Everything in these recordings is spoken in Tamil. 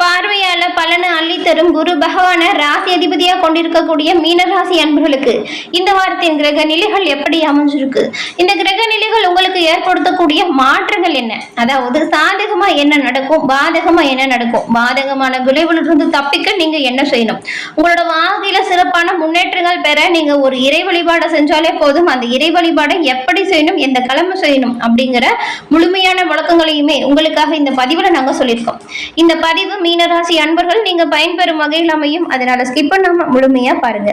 பார்வையால பலனை அள்ளித்தரும் குரு பகவான ராசி அதிபதியாக கொண்டிருக்கக்கூடிய மீனராசி அன்பர்களுக்கு இந்த வாரத்தின் கிரக நிலைகள் எப்படி அமைஞ்சிருக்கு? இந்த கிரக நிலைகள் உங்களுக்கு ஏற்படுத்தக்கூடிய மாற்றங்கள் என்ன? அதாவது சாதகமா என்ன நடக்கும்? பாதகமா என்ன நடக்கும்? பாதகமான விளைவிலிருந்து தப்பிக்க நீங்க என்ன செய்யணும்? உங்களோட வாழ்க்கையில சிறப்பான முன்னேற்றங்கள் பெற நீங்க ஒரு இறை வழிபாடை செஞ்சாலே போதும். அந்த இறை வழிபாடை எப்படி செய்யணும்? எந்த கிழமை செய்யணும்? அப்படிங்கிற முழுமையான விளக்கங்களையுமே உங்களுக்காக இந்த பதிவுல நாங்க சொல்லியிருக்கோம். இந்த பதிவு மீனராசி அன்பர்கள் நீங்க பயன்பெறும் வகையில் அமையும். அதனால ஸ்கிப் பண்ணாம முழுமையா பாருங்க.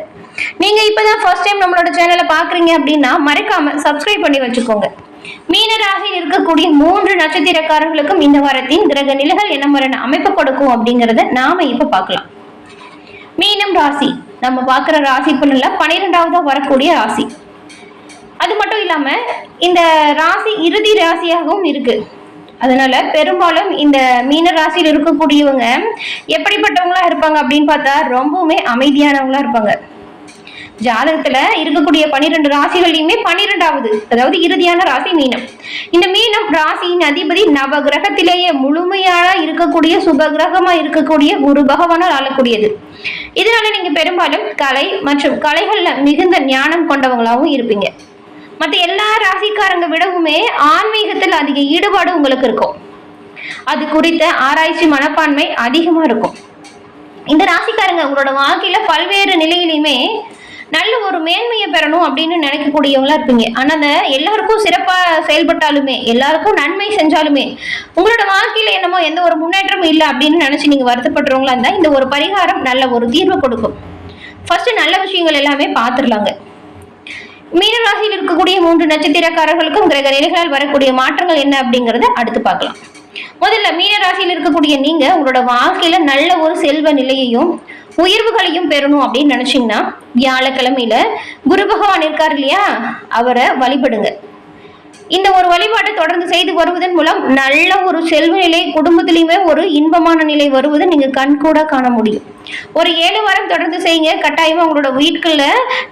நீங்க இப்பதான் ஃபர்ஸ்ட் டைம் நம்மளோட சேனலை பாக்குறீங்க அப்படின்னா மறக்காம சப்ஸ்கிரைப் பண்ணி வச்சுக்கோங்க. மீனராசியில் இருக்கக்கூடிய மூன்று நட்சத்திரக்காரர்களுக்கும் இந்த வாரத்தின் கிரக நிலைகள் என்ன மாதிரியான அமைப்பு கொடுக்கும் அப்படிங்கறத நாம இப்ப பார்க்கலாம். மீனம் ராசி. நம்ம பார்க்குற ராசி பலன்ல பன்னிரெண்டாவதாக வரக்கூடிய ராசி. அது மட்டும் இல்லாம இந்த ராசி இறுதி ராசியாகவும் இருக்கு. அதனால பெரும்பாலும் இந்த மீன ராசியில் இருக்கக்கூடியவங்க எப்படிப்பட்டவங்களா இருப்பாங்க அப்படின்னு பார்த்தா ரொம்பவுமே அமைதியானவங்களா இருப்பாங்க. ஜாதகத்துல இருக்கக்கூடிய பனிரெண்டு ராசிகள்லையுமே பனிரெண்டாவது அதாவது இறுதியான ராசி மீனம். இந்த மீனம் ராசியின் அதிபதி நவ கிரகத்திலேயே முழுமையான இருக்கக்கூடிய சுபகிரகமா இருக்கக்கூடிய குரு பகவானால் ஆளக்கூடியது. இதனால நீங்க பெரும்பாலும் கலை மற்றும் கலைகள்ல மிகுந்த ஞானம் கொண்டவங்களாகவும் இருப்பீங்க. மற்ற எல்லா ராசிக்காரங்க விடவுமே ஆன்மீகத்தில் அதிக ஈடுபாடு உங்களுக்கு இருக்கும். அது குறித்த ஆராய்ச்சி மனப்பான்மை அதிகமாக இருக்கும். இந்த ராசிக்காரங்க உங்களோட வாழ்க்கையில பல்வேறு நிலையிலுமே நல்ல ஒரு மேன்மையை பெறணும் அப்படின்னு நினைக்கக்கூடியவங்களா இருப்பீங்க. ஆனா அந்த எல்லாருக்கும் சிறப்பா செயல்பட்டாலுமே எல்லாருக்கும் நன்மை செஞ்சாலுமே உங்களோட வாழ்க்கையில என்னமோ எந்த ஒரு முன்னேற்றமும் இல்லை அப்படின்னு நினைச்சு நீங்க வருத்தப்படுறவங்களா இருந்தா இந்த ஒரு பரிகாரம் நல்ல ஒரு தீர்வு கொடுக்கும். ஃபர்ஸ்ட் நல்ல விஷயங்கள் எல்லாமே பார்த்துடலாங்க. மீனராசியில் இருக்கக்கூடிய மூன்று நட்சத்திரக்காரர்களுக்கும் கிரக நிலைகளால் வரக்கூடிய மாற்றங்கள் என்ன அப்படிங்கறத அடுத்து பார்க்கலாம். முதல்ல மீனராசியில் இருக்கக்கூடிய நீங்க உங்களோட வாழ்க்கையில நல்ல ஒரு செல்வ நிலையையும் உயர்வுகளையும் பெறணும் அப்படின்னு நினைச்சீங்கன்னா வியாழக்கிழமையில குரு பகவான் இருக்கார் இல்லையா? அவரை வழிபடுங்க. இந்த ஒரு வழிபாட்டை தொடர்ந்து செய்து வருவதன் மூலம் நல்ல ஒரு செல்வ நிலை குடும்பத்திலையுமே ஒரு இன்பமான நிலை வருவதை நீங்க கண்கூட காண முடியும். ஒரு ஏழு வாரம் தொடர்ந்து செய்யுங்க. கட்டாயமா உங்களோட வீட்டுக்குள்ள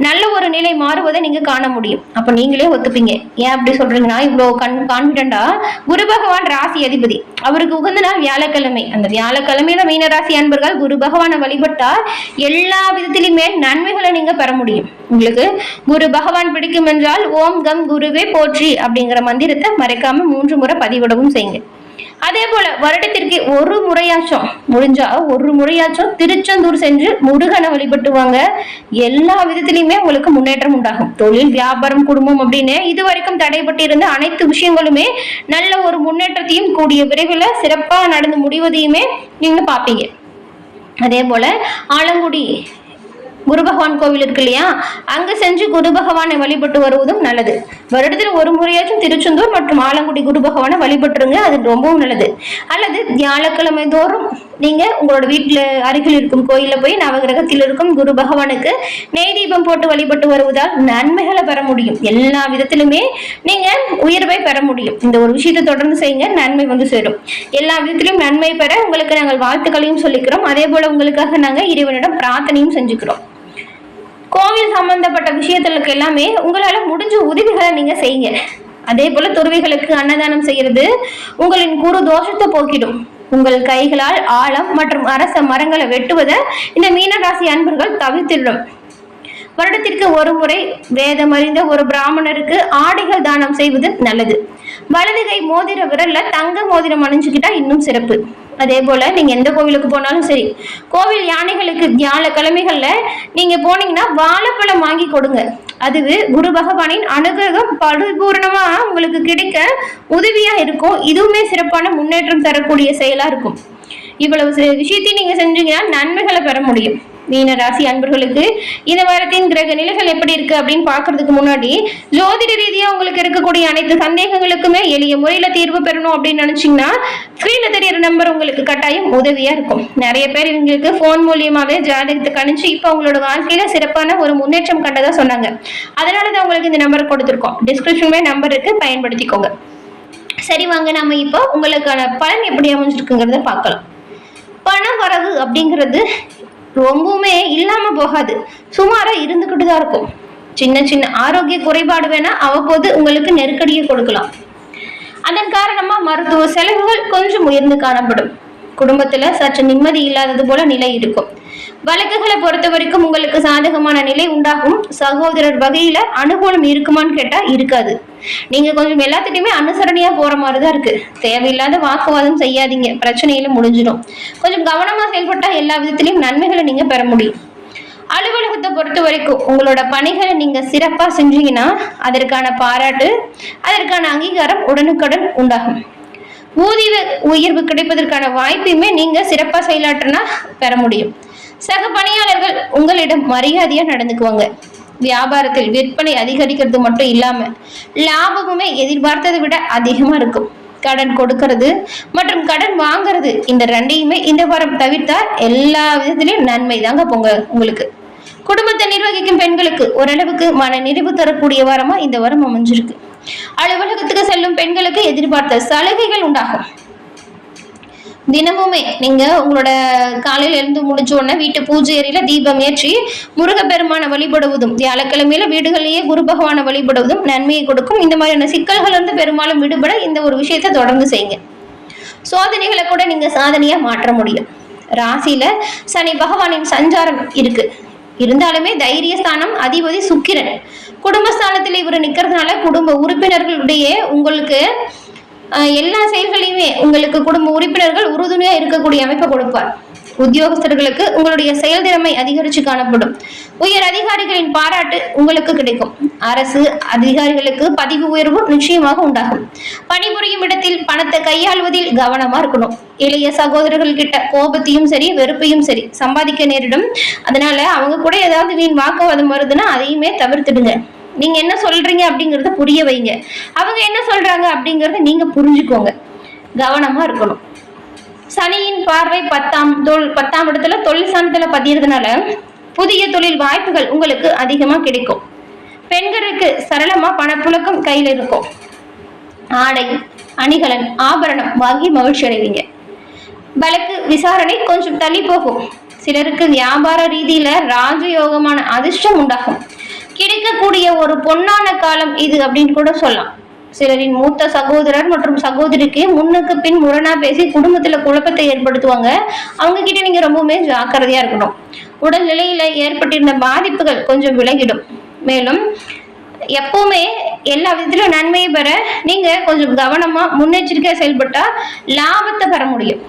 நல்ல ஒரு நிலை மாறுவதை நீங்க காண முடியும். அப்ப நீங்களே ஒத்துப்பீங்க. ஏன் அப்படி சொல்றீங்கன்னா இவ்வளவு கண் கான்பிடண்டா குரு பகவான் ராசி அதிபதி. அவருக்கு உகந்த நாள் வியாழக்கிழமை. அந்த வியாழக்கிழமையில மீனராசி அன்பர்கள் குரு பகவானை வழிபட்டா எல்லா விதத்திலுமே நன்மைகளை நீங்க பெற முடியும். உங்களுக்கு குரு பகவான் பிடிக்கும் என்றால் ஓம் கம் குருவே போற்றி அப்படிங்கிற மந்திரத்தை மறைக்காம மூன்று முறை பதிவிடவும் செய்யுங்க. அதே போல வருடத்திற்கு ஒரு முறையாச்சும் முடிஞ்சா ஒரு முறையாச்சும் திருச்செந்தூர் சென்று முருகனை வழிபட்டுவாங்க. எல்லா விதத்திலையுமே உங்களுக்கு முன்னேற்றம் உண்டாகும். தொழில் வியாபாரம் குடும்பம் அப்படின்னு இது வரைக்கும் தடைப்பட்டு இருந்த அனைத்து விஷயங்களுமே நல்ல ஒரு முன்னேற்றத்தையும் கூடிய விரைவில் சிறப்பா நடந்து முடிவதையுமே நீங்க பார்ப்பீங்க. அதே போல ஆலங்குடி குரு பகவான் கோவில் இருக்கு இல்லையா? அங்க செஞ்சு குரு பகவானை வழிபட்டு வருவதும் நல்லது. வருடத்தில் ஒரு முறையாச்சும் திருச்செந்தூர் மற்றும் ஆலங்குடி குரு பகவானை வழிபட்டுருங்க அது ரொம்பவும் நல்லது. அல்லது வியாழக்கிழமை தோறும் நீங்க உங்களோட வீட்டுல அருகில் இருக்கும் கோயில போய் நவகிரகத்தில் இருக்கும் குரு பகவானுக்கு நெய் தீபம் போட்டு வழிபட்டு வருவதால் நன்மைகளை பெற முடியும். எல்லா விதத்திலுமே நீங்க உயர்வை பெற முடியும். இந்த ஒரு விஷயத்தை தொடர்ந்து செய்யுங்க நன்மை வந்து சேரும். எல்லா விதத்திலும் நன்மை பெற உங்களுக்கு நாங்கள் வாழ்த்துக்களையும் சொல்லிக்கிறோம். அதே போல உங்களுக்காக நாங்கள் இறைவனிடம் பிரார்த்தனையும் செஞ்சுக்கிறோம். கோவில் சம்பந்தப்பட்ட விஷயத்துக்கு எல்லாமே உங்களால் முடிஞ்ச உதவிகளை நீங்கள் செய்யுங்க. அதே போல் துறவிகளுக்கு அன்னதானம் செய்கிறது உங்களின் குரு தோஷத்தை போக்கிடும். உங்கள் கைகளால் ஆழம் மற்றும் அரச மரங்களை வெட்டுவதை இந்த மீனராசி அன்பர்கள் தவிர்த்திடும். வருடத்திற்கு ஒரு முறை வேதம் அறிந்த ஒரு பிராமணருக்கு ஆடைகள் தானம் செய்வது நல்லது. வலதுகை மோதிர விரல்ல தங்க மோதிரம் அணிஞ்சுக்கிட்டா இன்னும் சிறப்பு. அதே போல நீங்க எந்த கோவிலுக்கு போனாலும் சரி கோவில் யானைகளுக்கு வியாழக்கிழமைகள்ல நீங்க போனீங்கன்னா வாழைப்பழம் வாங்கி கொடுங்க. அது குரு பகவானின் அனுகிரகம் பரிபூர்ணமா உங்களுக்கு கிடைக்க உதவியா இருக்கும். இதுவுமே சிறப்பான முன்னேற்றம் தரக்கூடிய செயலா இருக்கும். இவ்வளவு விஷயத்தையும் நீங்க செஞ்சீங்கன்னா நன்மைகளை பெற முடியும். மீன ராசி அன்பர்களுக்கு இந்த வாரத்தின் கிரக நிலைகள் எப்படி இருக்கு அப்படின்னு பாக்குறதுக்கு முன்னாடி ஜோதிட ரீதியா உங்களுக்கு இருக்கக்கூடிய அனைத்து சந்தேகங்களுக்குமே எளிய முறையில தீர்வு பெறணும் அப்படின்னு நினைச்சீங்கன்னா ஸ்கிரீன்ல தெரியற நம்பர் உங்களுக்கு கட்டாயம் உதவியா இருக்கும். நிறைய பேர் இவங்களுக்கு ஃபோன் மூலியமாவே ஜாதகத்தை கணிச்சு இப்போ அவங்களோட வாழ்க்கையில சிறப்பான ஒரு முன்னேற்றம் கண்டதா சொன்னாங்க. அதனாலதான் உங்களுக்கு இந்த நம்பர் கொடுத்துருக்கோம். டிஸ்கிரிப்ஷன்ல நம்பர் இருக்கு பயன்படுத்திக்கோங்க. சரி வாங்க நம்ம இப்போ உங்களுக்கான பலன் எப்படி அமைஞ்சிருக்குங்கிறத பார்க்கலாம். பண வரவு அப்படிங்கிறது ரொம்பவுமே இல்லாம போகாது. சுமாரா இருந்துகிட்டு தான் இருக்கும். சின்ன சின்ன ஆரோக்கிய குறைபாடு வேணா அவ்வப்போது உங்களுக்கு நெருக்கடியை கொடுக்கலாம். அதன் காரணமா மருத்துவ செலவுகள் கொஞ்சம் உயர்ந்து காணப்படும். குடும்பத்துல சற்று நிம்மதி இல்லாதது போல நிலை இருக்கும். வழக்குகளை பொறுத்த வரைக்கும் உங்களுக்கு சாதகமான நிலை உண்டாகும். சகோதரர் வகையில அனுகூலம் இருக்குமான்னு கேட்டா இருக்காது. நீங்க கொஞ்சம் எல்லாத்துட்டையுமே அனுசரணையா போற மாதிரி தான் இருக்கு. தேவையில்லாத வாக்குவாதம் செய்யாதீங்க. பிரச்சனையில முடிஞ்சிடும். கொஞ்சம் கவனமா செயல்பட்டா எல்லா விதத்திலையும் நன்மைகளை நீங்க பெற முடியும். அலுவலகத்தை பொறுத்த வரைக்கும் உங்களோட பணிகளை நீங்க சிறப்பா செஞ்சீங்கன்னா அதற்கான பாராட்டு அதற்கான அங்கீகாரம் உடனுக்குடன் உண்டாகும். ஊதிய உயர்வு கிடைப்பதற்கான வாய்ப்பையுமே நீங்க சிறப்பா செயலாற்றினா பெற முடியும். சக பணியாளர்கள் உங்களிடம் மரியாதையா நடந்துக்குவாங்க. வியாபாரத்தில் விற்பனை அதிகரிக்கிறது மட்டும் இல்லாம லாபமுமே எதிர்பார்த்ததை விட அதிகமா இருக்கும். கடன் கொடுக்கறது மற்றும் கடன் வாங்குறது இந்த ரெண்டையுமே இந்த வாரம் தவிர்த்தா எல்லா விதத்திலையும் நன்மை தாங்க போங்க உங்களுக்கு. குடும்பத்தை நிர்வகிக்கும் பெண்களுக்கு ஓரளவுக்கு மன நிறைவு தரக்கூடிய வாரமா இந்த வாரம் அமைஞ்சிருக்கு. அலுவலகத்துக்கு செல்லும் பெண்களுக்கு எதிர்பார்த்த சலுகைகள் உண்டாகும். தினமுமே நீங்க உங்களோட காலையில எழுந்து முடிஞ்ச உடனே வீட்டு பூஜை அறையில தீபம் ஏற்றி முருகப்பெருமானை வழிபடுவதும் வியாழக்கிழமையில வீடுகளிலேயே குரு பகவானை வழிபடுவதும் நன்மையை கொடுக்கும். இந்த மாதிரியான சிக்கல்கள் வந்து பெரும்பாலும் விடுபட இந்த ஒரு விஷயத்தை தொடர்ந்து செய்யுங்க. சோதனைகளை கூட நீங்க சாதனையா மாற்ற முடியும். ராசியில சனி பகவானின் சஞ்சாரம் இருக்கு. இருந்தாலுமே தைரியஸ்தானம் அதிபதி சுக்கிரன். குடும்பஸ்தானத்தில் இவர் நிக்கிறதுனால குடும்ப உறுப்பினர்களுடைய உங்களுக்கு எல்லா செயல்களையுமே உங்களுக்கு குடும்ப உறுப்பினர்கள் உறுதுணையா இருக்கக்கூடிய அமைப்பை கொடுப்பார். உத்தியோகஸ்தர்களுக்கு உங்களுடைய செயல்திறமை அதிகரித்து காணப்படும். உயர் அதிகாரிகளின் பாராட்டு உங்களுக்கு கிடைக்கும். அரசு அதிகாரிகளுக்கு பதிவு உயர்வு நிச்சயமாக உண்டாகும். பணிபுரியும் இடத்தில் பணத்தை கையாள்வதில் கவனமா இருக்கணும். இளைய சகோதரர்கள் கிட்ட கோபத்தையும் சரி வெறுப்பையும் சரி சம்பாதிக்க நேரிடும். அதனால அவங்க கூட ஏதாவது வீண் வாக்குவாதம் வருதுன்னா அதையுமே தவிர்த்துடுங்க. நீங்க என்ன சொல்றீங்க அப்படிங்கறத புரிய வைங்க. அவங்க என்ன சொல்றாங்க அப்படிங்கறத நீங்க புரிஞ்சுக்கோங்க. கவனமா இருக்கணும். சனியின் பார்வை பத்தாம் தொல் பத்தாம் இடத்துல தொழில் சாணத்துல பதியறதுனால புதிய தொழில் வாய்ப்புகள் உங்களுக்கு அதிகமா கிடைக்கும். பெண்களுக்கு சரளமா பணப்புழக்கம் கையில இருக்கும். ஆடை அணிகலன் ஆபரணம் வாங்கி மகிழ்ச்சி அடைவீங்க. வழக்கு விசாரணை கொஞ்சம் தள்ளி போகும். சிலருக்கு வியாபார ரீதியில ராஜயோகமான அதிர்ஷ்டம் உண்டாகும். கிடைக்கக்கூடிய ஒரு பொன்னான காலம் இது அப்படின்னு கூட சொல்லலாம். சிலரின் மூத்த சகோதரர் மற்றும் சகோதரிக்கு முன்னுக்கு பின் முரணா பேசி குடும்பத்துல குழப்பத்தை ஏற்படுத்துவாங்க. அவங்க கிட்ட நீங்க ரொம்பவுமே ஜாக்கிரதையா இருக்கணும். உடல் நிலையில ஏற்பட்டிருந்த பாதிப்புகள் கொஞ்சம் விலகிடும். மேலும் எப்பவுமே எல்லா விதத்திலும் நன்மையை பெற நீங்க கொஞ்சம் கவனமா முன்னெச்சரிக்கையா செயல்பட்டா லாபத்தை பெற முடியும்.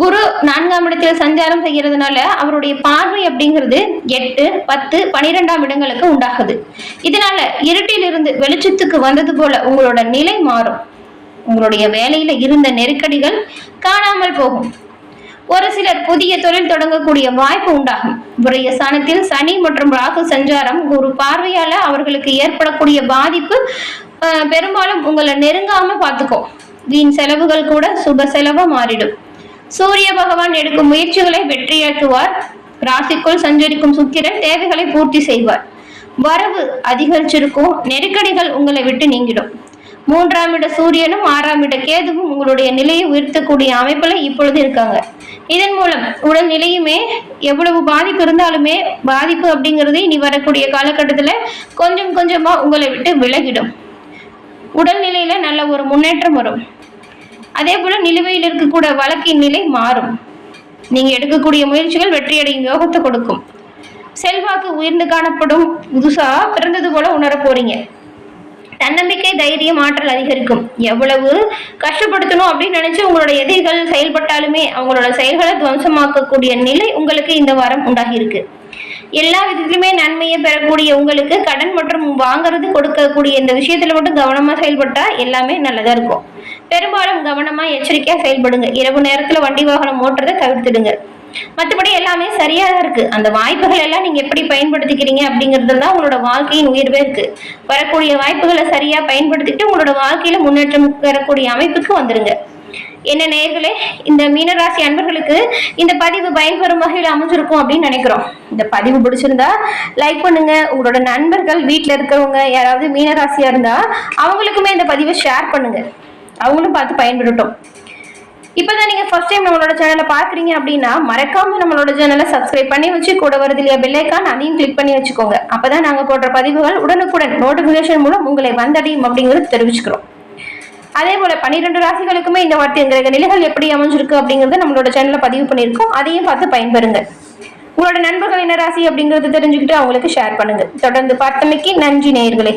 குரு நான்காம் இடத்தில் சஞ்சாரம் செய்யறதுனால அவருடைய பார்வை அப்படிங்கிறது எட்டு பத்து பனிரெண்டாம் இடங்களுக்கு உண்டாகுது. இதனால இருட்டிலிருந்து வெளிச்சத்துக்கு வந்தது போல உங்களோட நிலை மாறும். உங்களுடைய வேலையில இருந்த நெருக்கடிகள் காணாமல் போகும். ஒரு சிலர் புதிய தொழில் தொடங்கக்கூடிய வாய்ப்பு உண்டாகும். விரய ஸ்தானத்தில் சனி மற்றும் ராகு சஞ்சாரம் ஒரு பார்வையால அவர்களுக்கு ஏற்படக்கூடிய பாதிப்பு பெரும்பாலும் உங்களை நெருங்காம பார்த்துக்கும். வீண் செலவுகள் கூட சுப செலவா மாறிடும். சூரிய பகவான் எடுக்கும் முயற்சிகளை வெற்றியாக்குவார் ராசிக்குள் சஞ்சரிக்கும் சுக்கிரன் தேவைகளை பூர்த்தி செய்வார். வரவு அதிகரிச்சிருக்கும். நெருக்கடிகள் உங்களை விட்டு நீங்கிடும். மூன்றாம் இட சூரியனும் ஆறாம் இட கேதுவும் உங்களுடைய நிலையை உயர்த்தக்கூடிய அமைப்புல இப்பொழுது இருக்காங்க. இதன் மூலம் உடல் நிலையுமே எவ்வளவு பாதிப்பு இருந்தாலுமே பாதிப்பு அப்படிங்கிறது இனி வரக்கூடிய காலகட்டத்துல கொஞ்சம் கொஞ்சமா உங்களை விட்டு விலகிடும். உடல்நிலையில நல்ல ஒரு முன்னேற்றம் வரும். அதே போல நிலுவையில் இருக்கக்கூடிய வழக்கின் நிலை மாறும். நீங்க எடுக்கக்கூடிய முயற்சிகள் வெற்றியடையும் யோகத்தை கொடுக்கும். செல்வாக்கு உயர்ந்து காணப்படும். புதுசா பிறந்தது போல உணரப் போறீங்க. தன்னம்பிக்கை தைரியம் ஆற்றல் அதிகரிக்கும். எவ்வளவு கஷ்டப்படுத்தணும் அப்படின்னு நினைச்சு உங்களோட எதிரிகள் செயல்பட்டாலுமே அவங்களோட செயல்களை துவம்சமாக்கக்கூடிய நிலை உங்களுக்கு இந்த வாரம் உண்டாகி இருக்கு எல்லா விதத்திலுமே நன்மையை பெறக்கூடிய உங்களுக்கு கடன் மற்றும் வாங்குறது கொடுக்கக்கூடிய இந்த விஷயத்துல மட்டும் கவனமா செயல்பட்டா எல்லாமே நல்லதா இருக்கும். பெரும்பாலும் கவனமா எச்சரிக்கையா செயல்படுங்க. இரவு நேரத்துல வண்டி வாகனம் ஓட்டுறதை தவிர்த்துடுங்க. மற்றபடி எல்லாமே சரியா தான் இருக்கு. அந்த வாய்ப்புகள் எல்லாம் நீங்க எப்படி பயன்படுத்திக்கிறீங்க அப்படிங்கிறது தான் உங்களோட வாழ்க்கையின் உயர்வே இருக்கு. வரக்கூடிய வாய்ப்புகளை சரியா பயன்படுத்திட்டு உங்களோட வாழ்க்கையில முன்னேற்றம் பெறக்கூடிய அமைப்புக்கு வந்துருங்க. என்ன நேர்களே இந்த மீனராசி அன்பர்களுக்கு இந்த பதிவு பயன்பெறும் வகையில் அமைஞ்சிருக்கும் அப்படின்னு நினைக்கிறோம். இந்த பதிவு பிடிச்சிருந்தா லைக் பண்ணுங்க. உங்களோட நண்பர்கள் வீட்டில் இருக்கிறவங்க யாராவது மீனராசியா இருந்தா அவங்களுக்குமே இந்த பதிவை ஷேர் பண்ணுங்க. அவங்களும் பார்த்து பயன்பெறட்டும் இப்போதான் நீங்கள் ஃபர்ஸ்ட் டைம் நம்மளோட சேனலை பார்க்குறீங்க அப்படின்னா மறக்காமல் நம்மளோட சேனலை சப்ஸ்கிரைப் பண்ணி வச்சு கூட வருது இல்லையா பெல்லைக்கான் அதையும் கிளிக் பண்ணி வச்சுக்கோங்க. அப்பதான் நாங்கள் போடுற பதிவுகள் உடனுக்குடன் நோட்டிஃபிகேஷன் மூலம் உங்களை வந்தடையும் அப்படிங்கிறது தெரிவிச்சுக்கிறோம். அதே போல் பன்னிரெண்டு ராசிகளுக்குமே இந்த வார்த்தை கிரக நிலைகள் எப்படி அமைஞ்சிருக்கு அப்படிங்கிறது நம்மளோட சேனலில் பதிவு பண்ணியிருக்கோம். அதையும் பார்த்து பயன்பெறுங்க. உங்களோட நண்பர்கள் என்ன ராசி அப்படிங்கிறது தெரிஞ்சுக்கிட்டு அவங்களுக்கு ஷேர் பண்ணுங்க. தொடர்ந்து பார்த்தமைக்கு நன்றி நேயர்களே.